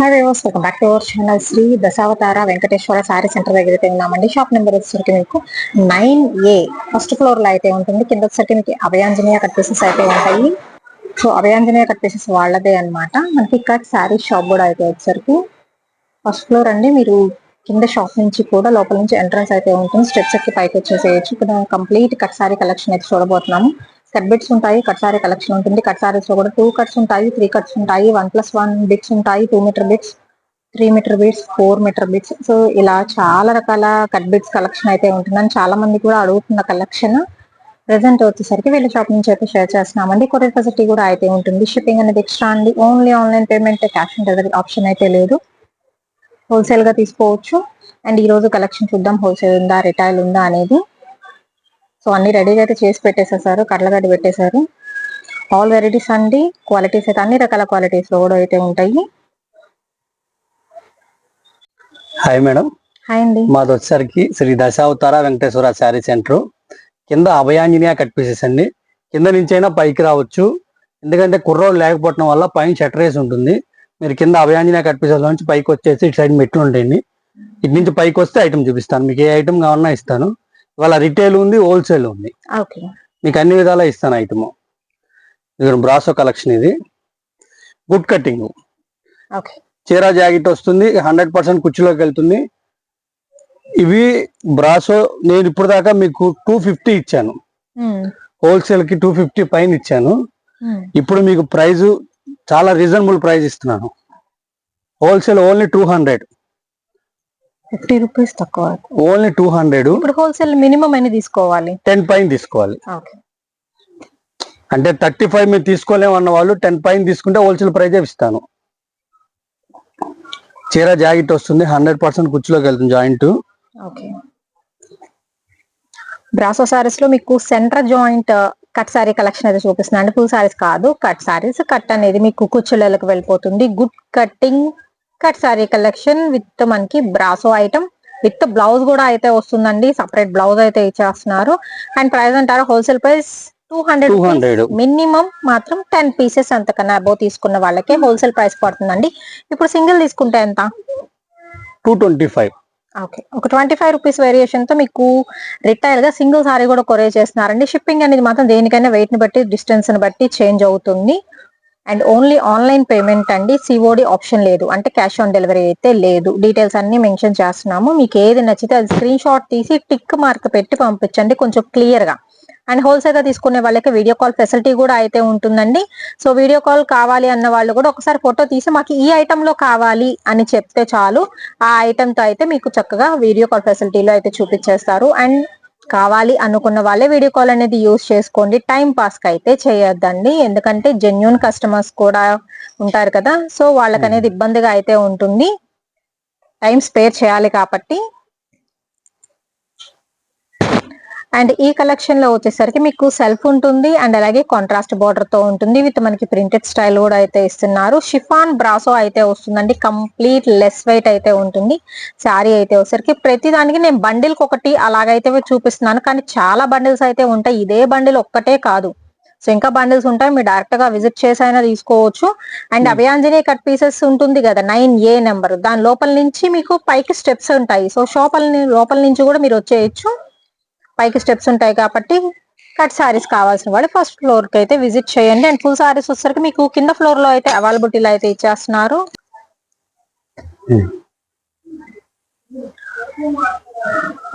Hi viewers welcome back to our channel Sri Dasavatara Venkateswara saree centre దగ్గర అయితే ఉన్నామండి. Shop number వచ్చేసరికి మీకు నైన్ ఏ ఫస్ట్ ఫ్లోర్లో అయితే ఉంటుంది. కింద వచ్చేసరికి మీకు అభయాంజనేయ కట్ పీసెస్ అయితే ఉంటాయి. సో అభయాంజనేయ కట్ పీసెస్ వాళ్ళదే అన్నమాట. మనకి కట్ శారీ షాప్ కూడా అయితే వచ్చేసరికి ఫస్ట్ ఫ్లోర్ అండి. మీరు కింద షాప్ నుంచి కూడా లోపల నుంచి ఎంట్రన్స్ అయితే ఉంటుంది. స్టెప్స్ ఎక్కి పైకి వచ్చేసేయచ్చు. ఇక్కడ కంప్లీట్ కట్ శారీ కలెక్షన్ అయితే చూడబోతున్నాము. సెట్ బిట్స్ ఉంటాయి కట్ సారీ కలెక్షన్ ఉంటుంది. కట్ సారీస్లో కూడా టూ కట్స్ ఉంటాయి త్రీ కట్స్ ఉంటాయి వన్ ప్లస్ వన్ బిట్స్ ఉంటాయి two metre bits three metre bits four metre bits. So ఇలా చాలా రకాల కట్ బిట్స్ కలెక్షన్ అయితే ఉంటుందని చాలా మంది కూడా అడుగుతున్న కలెక్షన్. ప్రజెంట్ వచ్చేసరికి వీళ్ళ షాప్ నుంచి అయితే షేర్ చేస్తున్నామండి. కొరియర్ ఫెసిలిటీ కూడా అయితే ఉంటుంది. షిప్పింగ్ అనేది ఎక్స్ట్రా అండి. Only online payment cash on delivery option అయితే లేదు. హోల్సేల్గా తీసుకోవచ్చు. అండ్ ఈ రోజు కలెక్షన్ చూద్దాం. హోల్సేల్ ఉందా రిటైల్ ఉందా అనేది సో అన్ని రెడీగా అయితే చేసి పెట్టేసేసారు కట్లగడ్డ పెట్టేశారు. ఆల్ వెరైటీస్ అండి క్వాలిటీస్ అయితే అన్ని రకాల క్వాలిటీస్లో కూడా అయితే ఉంటాయి. హాయ్ మేడం హాయ్ అండి. మాది వచ్చేసరికి శ్రీ దశావతార వెంకటేశ్వర శారీ సెంటర్. కింద అభయాంజనేయ కట్ పీసెస్ అండి. కింద నుంచి అయినా పైకి రావచ్చు. ఎందుకంటే కుర్రోడు లేకపోవడం వల్ల పైన షట్రేస్ ఉంటుంది. మీరు కింద అభయాంజనేయ కట్ పీసెస్ నుంచి పైకి వచ్చేసి ఇటు సైడ్ మెట్లు ఉంటాయండి. ఇటు నుంచి పైకి వస్తే ఐటమ్ చూపిస్తాను. మీకు ఏ ఐటమ్ కావాలన్నా ఇస్తాను. ఇవాళ రిటైల్ ఉంది హోల్సేల్ ఉంది. మీకు అన్ని విధాలా ఇస్తాను ఐటమ్. ఇది బ్రాసో కలెక్షన్ ఇది. గుడ్ కటింగ్ చీర జాకెట్ వస్తుంది హండ్రెడ్ పర్సెంట్ కుర్చీలోకి వెళ్తుంది. ఇవి బ్రాసో నేను ఇప్పుడు దాకా మీకు టూ ఫిఫ్టీ ఇచ్చాను. హోల్సేల్కి టూ ఫిఫ్టీ పైన ఇచ్చాను. ఇప్పుడు మీకు ప్రైస్ చాలా రీజనబుల్ ప్రైస్ ఇస్తున్నాను. Wholesale only two hundred fifty rupees తక్కువ. Only two hundred. ఇప్పుడు హోల్సేల్ మినిమం అని తీసుకోవాలి. టెన్ పైన తీసుకోవాలి. ఓకే. అంటే థర్టీ ఫైవ్ మీరు తీసుకోలేము అన్న వాళ్ళు టెన్ పైన తీసుకుంటే హోల్సేల్ ప్రైజ్ ఇస్తాను. చీర జాకెట్ వస్తుంది హండ్రెడ్ పర్సెంట్ కుర్చీలోకి వెళ్తుంది జాయింట్. ఓకే. బ్రాసో సారీస్లో మీకు centre joint cut sari collection అయితే చూపిస్తున్నాను అంటే ఫుల్ సారీస్ కాదు కట్ సారీస్ కట్ అనేది మీకు కుచ్చులకు వెళ్ళిపోతుంది. Good cutting cut sari collection with మనకి బ్రాసో ఐటమ్. విత్ బ్లౌజ్ కూడా అయితే వస్తుందండి. సపరేట్ బ్లౌజ్ అయితే ఇచ్చేస్తున్నారు. అండ్ ప్రైస్ అంటారు wholesale price two hundred 200. Minimum మాత్రం టెన్ పీసెస్ అంతకన్నా అబౌవ్ తీసుకున్న వాళ్ళకే హోల్సేల్ ప్రైస్ పడుతుందండి. ఇప్పుడు సింగిల్ తీసుకుంటే ఎంత? Two twenty five. ఓకే. ఒక ట్వంటీ ఫైవ్ రూపీస్ వేరియేషన్తో మీకు రిటైల్గా సింగిల్ సారీ కూడా కొరియర్ చేస్తున్నారండి. షిప్పింగ్ అనేది మాత్రం దేనికైనా వెయిట్ని బట్టి డిస్టెన్స్ని బట్టి చేంజ్ అవుతుంది. అండ్ ఓన్లీ ఆన్లైన్ పేమెంట్ అండి సిఓడి ఆప్షన్ లేదు. అంటే క్యాష్ ఆన్ డెలివరీ అయితే లేదు. డీటెయిల్స్ అన్ని మెన్షన్ చేస్తున్నాము. మీకు ఏది నచ్చితే అది స్క్రీన్ షాట్ తీసి టిక్ మార్క్ పెట్టి పంపించండి కొంచెం క్లియర్గా. అండ్ హోల్సేల్గా తీసుకునే వాళ్ళకి వీడియో కాల్ ఫెసిలిటీ కూడా అయితే ఉంటుందండి. సో వీడియో కాల్ కావాలి అన్న వాళ్ళు కూడా ఒకసారి ఫోటో తీసి మాకు ఈ ఐటమ్లో కావాలి అని చెప్తే చాలు. ఆ ఐటమ్తో అయితే మీకు చక్కగా వీడియో కాల్ ఫెసిలిటీలో అయితే చూపించేస్తారు. అండ్ కావాలి అనుకున్న వాళ్ళే వీడియో కాల్ అనేది యూజ్ చేసుకోండి. టైం పాస్కి అయితే చేయొద్దండి. ఎందుకంటే జెన్యున్ కస్టమర్స్ కూడా ఉంటారు కదా. సో వాళ్ళకి అనేది ఇబ్బందిగా అయితే ఉంటుంది. టైం స్పేర్ చేయాలి కాబట్టి. అండ్ ఈ కలెక్షన్లో వచ్చేసరికి మీకు సెల్ఫ్ ఉంటుంది అండ్ అలాగే కాంట్రాస్ట్ బార్డర్తో ఉంటుంది. విత్ మనకి ప్రింటెడ్ స్టైల్ కూడా అయితే ఇస్తున్నారు. షిఫాన్ బ్రాసో అయితే వస్తుందండి. కంప్లీట్ లెస్ వెయిట్ అయితే ఉంటుంది. శారీ అయితే వచ్చేసరికి ప్రతి దానికి నేను బండిల్ ఒకటి అలాగైతే చూపిస్తున్నాను. కానీ చాలా బండిల్స్ అయితే ఉంటాయి. ఇదే బండిల్ ఒక్కటే కాదు. సో ఇంకా బండిల్స్ ఉంటాయి. మీరు డైరెక్ట్గా విజిట్ చేసి అయినా తీసుకోవచ్చు. అండ్ అభయాంజనేయ కట్ పీసెస్ ఉంటుంది కదా నైన్ ఏ నెంబర్ దాని లోపల నుంచి మీకు పైకి స్టెప్స్ ఉంటాయి. సో షాపల్ లోపల నుంచి కూడా మీరు వచ్చేయచ్చు. పైకి స్టెప్స్ ఉంటాయి కాబట్టి కట్ సారీస్ కావాల్సిన వాళ్ళు ఫస్ట్ ఫ్లోర్కి అయితే విజిట్ చేయండి. అండ్ ఫుల్ సారీస్ వచ్చేసరికి మీకు కింద ఫ్లోర్లో అయితే అవైలబిలిటీలో అయితే ఇచ్చేస్తున్నారు.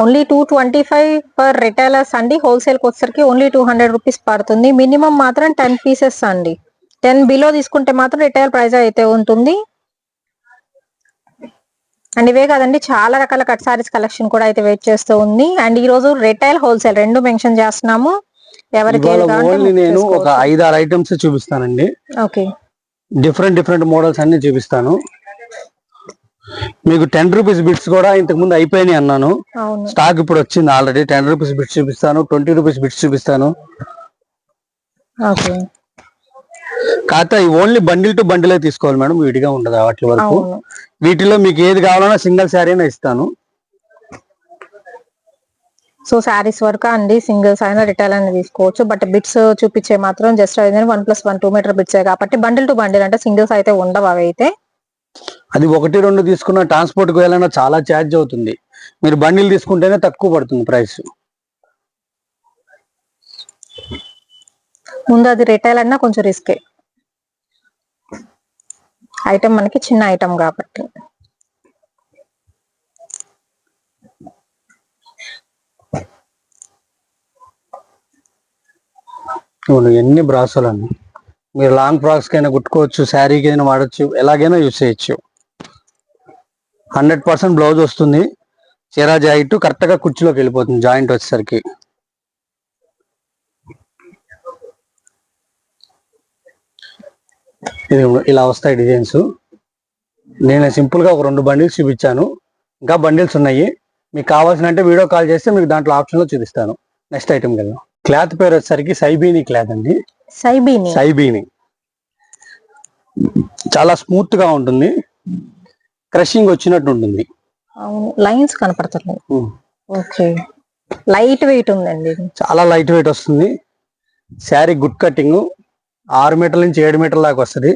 Only two twenty five per retailers అండి. హోల్సేల్కి వచ్చేసరికి ఓన్లీ టూ హండ్రెడ్ రూపీస్ పడుతుంది. మినిమం మాత్రం టెన్ పీసెస్ అండి. టెన్ బిలో తీసుకుంటే మాత్రం రిటైల్ ప్రైస్ అయితే ఉంటుంది. అండ్ ఇవే కదండి చాలా రకాల కట్ సారీస్ కలెక్షన్ కూడా అయితే వెయిట్ చేస్తూ ఉంది. అండ్ ఈ రోజు రిటైల్ హోల్సేల్ రెండు మెన్షన్ చేస్తున్నాము. ఎవరికి నేను ఒక. ఐదు ఆరు ఐటమ్స్ చూపిస్తానండి. ఓకే. డిఫరెంట్ డిఫరెంట్ మోడల్స్ అన్ని చూపిస్తాను. మీకు టెన్ రూపీస్ బిట్స్ కూడా ఇంతకు ముందు అయిపోయినాయి అన్నాను. స్టాక్ ఇప్పుడు వచ్చింది ఆల్రెడీ టెన్ రూపీస్ బిట్స్ చూపిస్తాను ట్వంటీ రూపీస్ బిట్స్ చూపిస్తాను. కాకపోతే ఓన్లీ బండిల్ టు బండిలే తీసుకోవాలి మేడం? విడిగా ఉండదు వాటి వరకు? వీటిలో మీకు ఏది కావాలన్నా సింగిల్ శారీ అయినా ఇస్తాను. సో శారీస్ వరకు అండి సింగిల్స్ అయినా రిటైల్ అయినా తీసుకోవచ్చు. బట్ బిట్స్ చూపించే మాత్రం just one plus one two metre బిట్సే కాబట్టి బండిల్ టు బండిల్ అంటే సింగిల్స్ అయితే ఉండవు అవి అయితే. అది ఒకటి రెండు తీసుకున్న ట్రాన్స్పోర్ట్కి వెళ్ళినా చాలా ఛార్జ్ అవుతుంది. మీరు బండిల్ తీసుకుంటేనే తక్కువ పడుతుంది ప్రైస్. ముందు అది రిటైల్ అన్నా కొంచెం రిస్కే. ఐటమ్ మనకి చిన్న ఐటమ్ కాబట్టి. అవును ఎన్ని బ్రాసులు అన్ని మీరు లాంగ్ ఫ్రాక్స్ కైనా కుట్టుకోవచ్చు శారీకి అయినా వాడచ్చు ఎలాగైనా యూజ్ చేయొచ్చు. హండ్రెడ్ పర్సెంట్ బ్లౌజ్ వస్తుంది చీరా జాయింట్ కరెక్ట్గా కుర్చీలోకి వెళ్ళిపోతుంది జాయింట్ వచ్చేసరికి. ఇది ఇలా వస్తాయి డిజైన్స్. నేను సింపుల్గా ఒక రెండు బండిల్స్ చూపించాను. ఇంకా బండిల్స్ ఉన్నాయి. మీకు కావాల్సిన అంటే వీడియో కాల్ చేస్తే మీకు దాంట్లో ఆప్షన్లో చూపిస్తాను. నెక్స్ట్ ఐటమ్ కదా క్లాత్ పేరు వచ్చేసరికి సైబీని క్లాత్ అండి. సైబీని? సైబీని. చాలా స్మూత్గా ఉంటుంది. క్రషింగ్ వచ్చినట్టు ఉంటుంది. లైన్స్ కనపడుతున్నాయి. ఓకే. లైట్ వెయిట్ ఉందండి. చాలా లైట్ వెయిట్ వస్తుంది. శారీ గుడ్ కటింగ్ ఆరు మీటర్ల నుంచి ఏడు మీటర్ల దాకా వస్తుంది.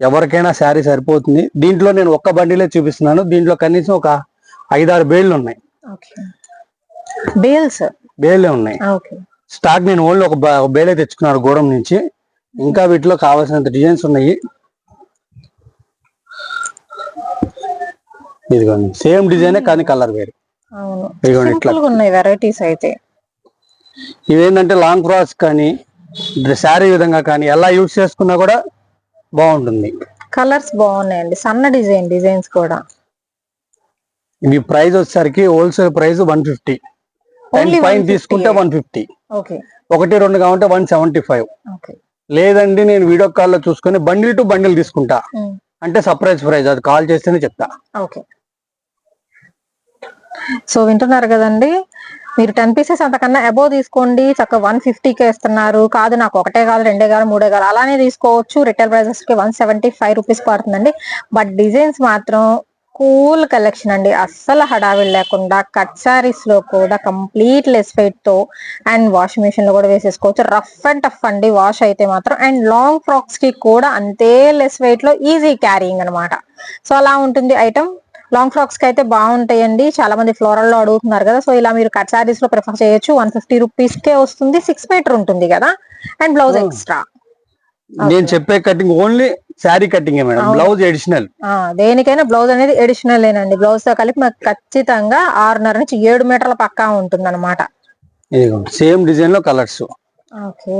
ఎవరికైనా శారీ సరిపోతుంది. దీంట్లో నేను ఒక్క బండిలే చూపిస్తున్నాను. దీంట్లో కనీసం ఒక ఐదారు బేళ్ళు ఉన్నాయి. బేల్స్? బేళ్ళే ఉన్నాయి. ఓకే. స్టాక్ నేను ఓన్లీ ఒక బేలే తెచ్చుకున్నాను గోడం నుంచి. ఇంకా వీటిలో కావాల్సినంత డిజైన్స్ ఉన్నాయి. ఇదిగోండి. సేమ్ డిజైనే కానీ కలర్ వేరు. ఇదిగోండి ఇట్లా. ఉన్నాయి వెరైటీస్ అయితే. ఇవేంటంటే లాంగ్ ఫ్రాక్స్ కానీ శారీ విధంగా కానీ ఎలా యూజ్ చేసుకున్నా కూడా బాగుంటుంది. కలర్స్ బాగున్నాయండి. సన్న డిజైన్ డిజైన్స్ కూడా. ఇవి ప్రైస్ వచ్చేసరికి wholesale price one fifty. Only పైన 150. తీసుకుంటే వన్ ఫిఫ్టీ. ఓకే. ఒకటి రెండు కావాలంటే వన్ సెవెంటీ ఫైవ్. ఓకే. లేదండి నేను వీడియో కాల్లో చూసుకొని బండిల్ టు బండిల్ తీసుకుంటా. అంటే సర్ప్రైజ్ ప్రైస్ అది కాల్ చేస్తేనే చెప్తా. ఓకే. సో వింటున్నారు కదండి. మీరు టెన్ పీసెస్ అంతకన్నా అబోవ్ తీసుకోండి. చక్కగా వన్ ఫిఫ్టీకే ఇస్తున్నారు. కాదు నాకు ఒకటే కాదు రెండే కాదు మూడే కాదు అలానే తీసుకోవచ్చు. రిటైల్ ప్రైజెస్కి వన్ సెవెంటీ ఫైవ్ రూపీస్ పడుతుందండి. బట్ డిజైన్స్ మాత్రం కూల్ కలెక్షన్ అండి. అస్సలు హడావిడి లేకుండా కట్ సారీస్లో కూడా కంప్లీట్ లెస్ వెయిట్తో అండ్ వాషింగ్ మిషన్లో కూడా వేసేసుకోవచ్చు. రఫ్ అండ్ టఫ్ అండి. వాష్ అయితే మాత్రం. అండ్ లాంగ్ ఫ్రాక్స్కి కూడా అంతే లెస్ వెయిట్లో ఈజీ క్యారీయింగ్ అన్నమాట. సో అలా ఉంటుంది ఐటమ్ లాంగ్ ఫ్రాక్స్కి అయితే బాగుంటాయండి. చాలా మంది ఫ్లోరల్లో అడుగుతున్నారు కదా. సో ఇలా మీరు కట్ సారీస్లో ప్రిఫర్ చేయొచ్చు. వన్ ఫిఫ్టీ రూపీస్ కే వస్తుంది. సిక్స్ మీటర్ ఉంటుంది కదా. And blouse. ఎక్స్ట్రా నేను చెప్పే cutting only sari cutting madam. Blouse additional దేనికైనా బ్లౌజ్ అనేది ఎడిషనల్ ఏనండి. బ్లౌజ్తో కలిపి మనకు ఖచ్చితంగా ఆరున్నర నుంచి ఏడు మీటర్ల పక్కా ఉంటుంది అనమాట సేమ్ డిజైన్లో కలర్స్ ఓకే.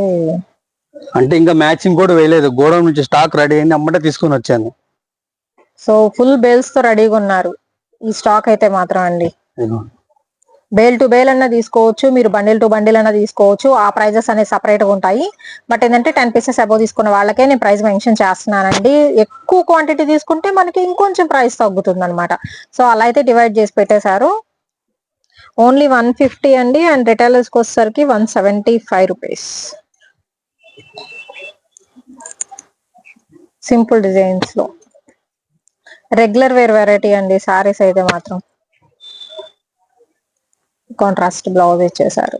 అంటే ఇంకా మ్యాచింగ్ కూడా వేయలేదు. గోడౌన్ నుంచి స్టాక్ రెడీ అయింది. అమ్మటే తీసుకొని వచ్చాను. సో ఫుల్ బేల్స్తో రెడీగా ఉన్నారు. ఈ స్టాక్ అయితే మాత్రం అండి. బేల్ టు బేల్ అన్న తీసుకోవచ్చు మీరు బండిల్ టు బండిల్ అన్న తీసుకోవచ్చు. ఆ ప్రైజెస్ అనేది సపరేట్గా ఉంటాయి. బట్ ఏంటంటే టెన్ పీసెస్ అబౌవ్ తీసుకున్న వాళ్ళకే నేను ప్రైస్ మెన్షన్ చేస్తున్నానండి. ఎక్కువ క్వాంటిటీ తీసుకుంటే మనకి ఇంకొంచెం ప్రైస్ తగ్గుతుంది అనమాట సో అలా అయితే డివైడ్ చేసి పెట్టేశారు. ఓన్లీ వన్ ఫిఫ్టీ అండి. అండ్ రిటైలర్స్కి వచ్చేసరికి one seventy five rupees. Simple డిజైన్స్లో regular wear variety అండి సారీస్ అయితే మాత్రం. కాంట్రాస్ట్ బ్లౌజ్ ఇచ్చేసారు.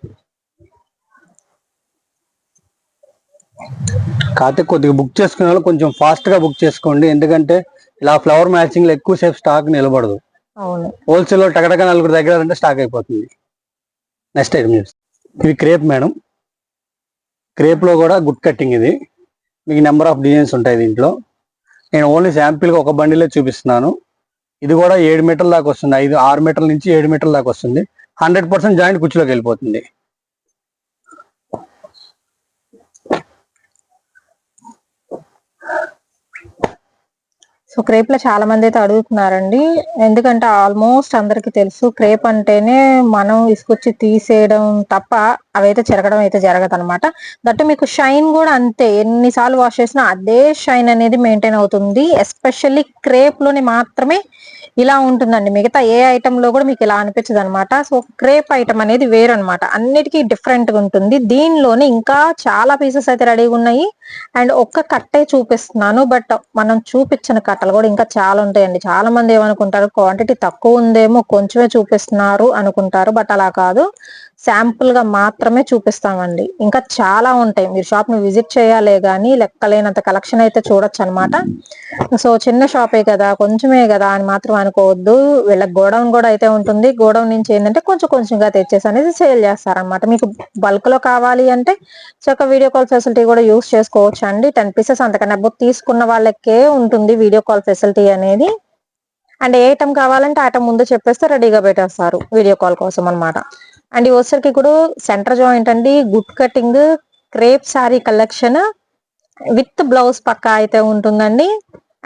కాకపోతే కొద్దిగా బుక్ చేసుకునే వాళ్ళు కొంచెం ఫాస్ట్గా బుక్ చేసుకోండి ఎందుకంటే ఇలా ఫ్లవర్ మ్యాచింగ్లో ఎక్కువసేపు స్టాక్ నిలబడదు. అవును. హోల్సేల్లో టగటగ నలుగురు దగ్గర అంటే స్టాక్ అయిపోతుంది. నెక్స్ట్ ఐటమ్ ఇవి క్రేప్ మేడం. క్రేప్లో కూడా గుడ్ కటింగ్ ఇది. మీకు నెంబర్ ఆఫ్ డిజైన్స్ ఉంటాయి దీంట్లో. నేను ఓన్లీ శాంపిల్గా ఒక బండిలే చూపిస్తున్నాను. ఇది కూడా ఏడు మీటర్ల దాకా వస్తుంది. ఐదు ఆరు మీటర్ల నుంచి ఏడు మీటర్ల దాకా వస్తుంది. హండ్రెడ్ పర్సెంట్ జాయింట్ కుర్చీలోకి వెళ్ళిపోతుంది. సో క్రేప్లో చాలా మంది అయితే అడుగుతున్నారండి. ఎందుకంటే ఆల్మోస్ట్ అందరికి తెలుసు క్రేప్ అంటేనే మనం ఇసుకొచ్చి తీసేయడం తప్ప అవైతే చెరగడం అయితే జరగదు అనమాట దట్టు మీకు షైన్ కూడా అంతే. ఎన్నిసార్లు వాష్ చేసినా అదే షైన్ అనేది మెయింటైన్ అవుతుంది. ఎస్పెషల్లీ క్రేప్లోని మాత్రమే ఇలా ఉంటుందండి. మిగతా ఏ ఐటమ్లో కూడా మీకు ఇలా అనిపించదు అనమాట సో క్రేప్ ఐటమ్ అనేది వేరు అనమాట అన్నిటికీ డిఫరెంట్గా ఉంటుంది. దీనిలోనే ఇంకా చాలా పీసెస్ అయితే రెడీగా ఉన్నాయి. అండ్ ఒక్క కట్టే చూపిస్తున్నాను. బట్ మనం చూపించిన కట్టలు కూడా ఇంకా చాలా ఉంటాయండి. చాలా మంది ఏమనుకుంటారు క్వాంటిటీ తక్కువ ఉందేమో కొంచెమే చూపిస్తున్నారు అనుకుంటారు. బట్ అలా కాదు. శాంపుల్గా మాత్రమే చూపిస్తామండి. ఇంకా చాలా ఉంటాయి. మీరు షాప్ని విజిట్ చేయాలే గానీ లెక్కలేనంత కలెక్షన్ అయితే చూడొచ్చు అనమాట సో చిన్న షాపే కదా కొంచెమే కదా అని మాత్రం అనుకోవద్దు. వీళ్ళ గోడౌన్ కూడా అయితే ఉంటుంది. గోడౌన్ నుంచి ఏంటంటే కొంచెం కొంచెంగా తెచ్చేసి అనేది సేల్ చేస్తారనమాట. మీకు బల్క్లో కావాలి అంటే చక్క వీడియో కాల్ ఫెసిలిటీ కూడా యూస్ చేసుకోవచ్చు అండి టెన్ పీసెస్ అంతకన్నా తీసుకున్న వాళ్ళకే ఉంటుంది వీడియో కాల్ ఫెసిలిటీ అనేది. అండ్ ఏ ఐటమ్ కావాలంటే ఐటమ్ ముందు చెప్పేస్తే రెడీగా పెట్టేస్తారు. వీడియో కాల్ కోసం అన్నమాట. అండ్ ఈ వచ్చరికి కూడా సెంటర్ జాయింట్ అండి good cutting crepe sari collection with blouse పక్కా అయితే ఉంటుందండి.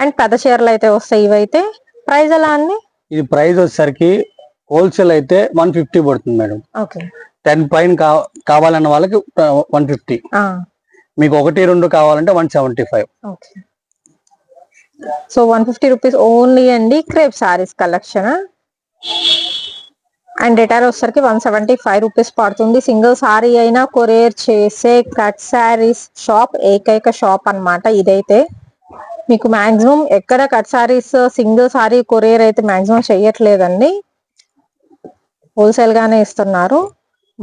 అండ్ పెద్ద చీరలు అయితే వస్తాయి ఇవైతే. ప్రైస్ ఎలా అండి? ఇది ప్రైస్ వచ్చేసరికి హోల్సేల్ అయితే వన్ ఫిఫ్టీ పడుతుంది మేడం. ఓకే. టెన్ పైన కావాలన్న వాళ్ళకి వన్ ఫిఫ్టీ. మీకు ఒకటి రెండు కావాలంటే one seventy five. Okay. So one fifty rupees only అండి crepe saris collection. And retail వచ్చేసరికి వన్ సెవెంటీ ఫైవ్ రూపీస్ పడుతుంది. సింగిల్ సారీ అయినా కొరియర్ చేసే కట్ శారీస్ షాప్ ఏకైక షాప్ అన్నమాట ఇదైతే. మీకు మాక్సిమం ఎక్కడ cut saris single sari courier అయితే మాక్సిమం చెయ్యట్లేదండి. హోల్సేల్ గానే ఇస్తున్నారు.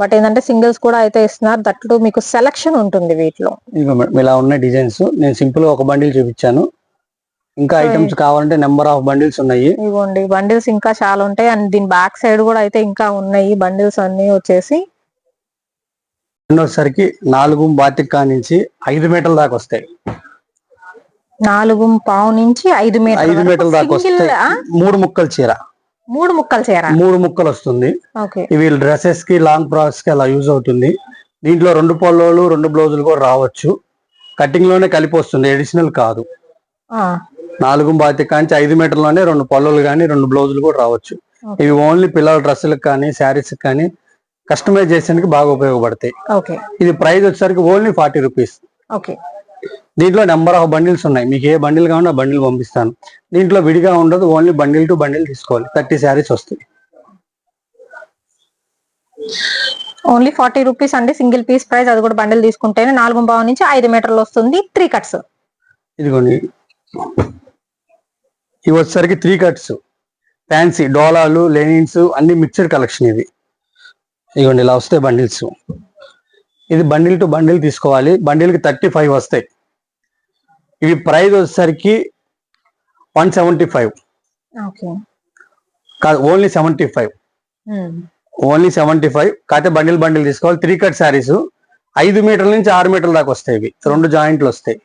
బట్ ఏంటంటే సింగిల్స్ కూడా అయితే ఇస్తున్నారు. దట్లు మీకు సెలక్షన్ ఉంటుంది వీటిలో. ఇలా ఉన్న డిజైన్స్ నేను సింపుల్గా ఒక బండిల్ చూపించాను. ఇంకా. ఐటమ్స్ కావాలంటే నెంబర్ ఆఫ్ బండిల్స్ ఉన్నాయి. ఇవ్వండి బండిల్స్ ఇంకా చాలా ఉంటాయి. అండ్ దీని బ్యాక్ సైడ్ కూడా అయితే ఇంకా ఉన్నాయి. బండిల్స్ అన్ని వచ్చేసి వచ్చేసరికి నాలుగు బాతికా నుంచి ఐదు మీటర్ల దాకా వస్తాయి. నాలుగు పావు నుంచి ఐదు ఐదు మీటర్ల దాకా వస్తాయి. మూడు ముక్కలు చీర. మూడు ముక్కలు చేరా. మూడు ముక్కలు వస్తుంది. ఇవి డ్రెస్సెస్కి లాంగ్ ఫ్రాక్స్కి అలా యూజ్ అవుతుంది. దీంట్లో రెండు పొల్లోలు రెండు బ్లౌజులు కూడా రావచ్చు. కటింగ్లోనే కలిపి వస్తుంది. ఎడిషనల్ కాదు. నాలుగు బాతి కాంచి ఐదు మీటర్లోనే రెండు పొల్లలు కానీ రెండు బ్లౌజులు కూడా రావచ్చు. ఇవి ఓన్లీ పిల్లల డ్రెస్సులకు కానీ శారీస్ కానీ కస్టమైజ్ చేసేందుకు బాగా ఉపయోగపడతాయి. ఓకే. ఇది ప్రైస్ వచ్చేసరికి ఓన్లీ ఫార్టీ రూపీస్. ఓకే. దీంట్లో నెంబర్ ఆఫ్ బండిల్స్ ఉన్నాయి. మీకు ఏ బండిల్ కావాలో బండిల్ పంపిస్తాను. దీంట్లో విడిగా ఉండదు ఓన్లీ బండిల్ టు బండిల్ తీసుకోవాలి. థర్టీ శారీస్ వస్తాయి. ఓన్లీ ఫార్టీ రూపీస్ అండి. Single piece price. అది కూడా బండిల్ తీసుకుంటేనే నాలుగు పావు నుంచి ఐదు మీటర్లు వస్తుంది. Three cuts. ఇదిగోండి. ఇవి వచ్చేసరికి త్రీ కట్స్ ఫ్యాన్సీ డోలాలు లెనిన్స్ అన్ని మిక్స్డ్ కలెక్షన్ ఇది ఇదిగోండి ఇలా వస్తాయి బండిల్స్ ఇది బండిల్ టు బండిల్ తీసుకోవాలి. బండిల్కి థర్టీ ఫైవ్ వస్తాయి. ఇవి ప్రైస్ వచ్చేసరికి వన్ సెవెంటీ ఫైవ్ ఓకే. కాదు only seventy five only seventy five కాకపోతే బండిల్ బండిల్ తీసుకోవాలి. త్రీ కట్ శారీస్ ఐదు మీటర్ల నుంచి ఆరు మీటర్ల దాకా వస్తాయి ఇవి. రెండు జాయింట్లు వస్తాయి.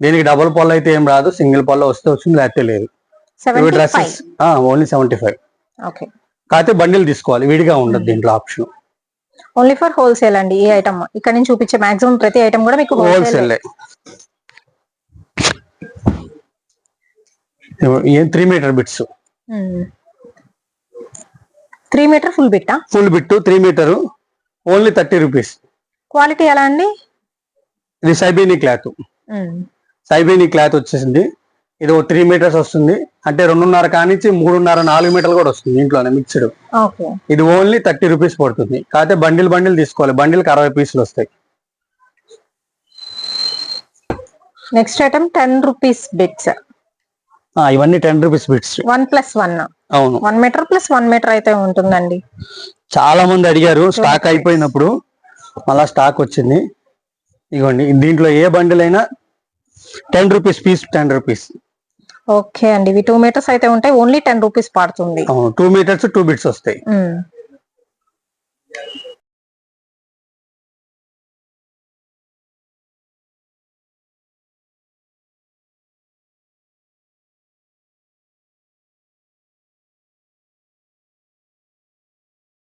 దీనికి డబుల్ పొల్ల అయితే ఏం రాదు. సింగిల్ పొల్ల వస్తే వచ్చింది లేకపోతే లేదు. ఇవి dresses only seventy five okay కాకపోతే బండిల్ తీసుకోవాలి విడిగా ఉండదు దీంట్లో ఆప్షన్ ఓన్లీ ఫర్ హోల్సేల్ అండి ఈ ఐటమ్ ఇక్కడ నుంచి చూపించే మాక్సిమం ప్రతి ఐటమ్ కూడా మీకు హోల్సేల్ హోల్సేల్ ఏం. Three meter bits three meter full బిట్టా full bit three meter only thirty rupees quality ఎలా అండి? ఇది సైబీని క్లాత్ సైబీని క్లాత్ వచ్చేసింది. ఇది ఒక త్రీ మీటర్స్ వస్తుంది. అంటే రెండున్నర కానించి మూడున్నర నాలుగు మీటర్లు కూడా వస్తుంది ఇంట్లోనే మిక్స్డ్ ఇది ఓన్లీ థర్టీ రూపీస్ పడుతుంది. కాకపోతే బండిల్ బండిల్ తీసుకోవాలి. బండిల్కి అరవై పీసులు వస్తాయి. Next item ten rupees bits ఇవన్నీ ten rupees bits one plus one అవును. One meter plus one meter అయితే ఉంటుందండి. చాలా మంది అడిగారు స్టాక్ అయిపోయినప్పుడు మళ్ళా స్టాక్ వచ్చింది. ఇగోండి దీంట్లో ఏ బండిల్ అయినా ten rupees piece ten rupees okay అండి. ఇవి టూ మీటర్స్ అయితే ఉంటాయి ఓన్లీ టెన్ రూపీస్ పడుతుంది. టూ మీటర్స్ టూ బిట్స్ వస్తాయి.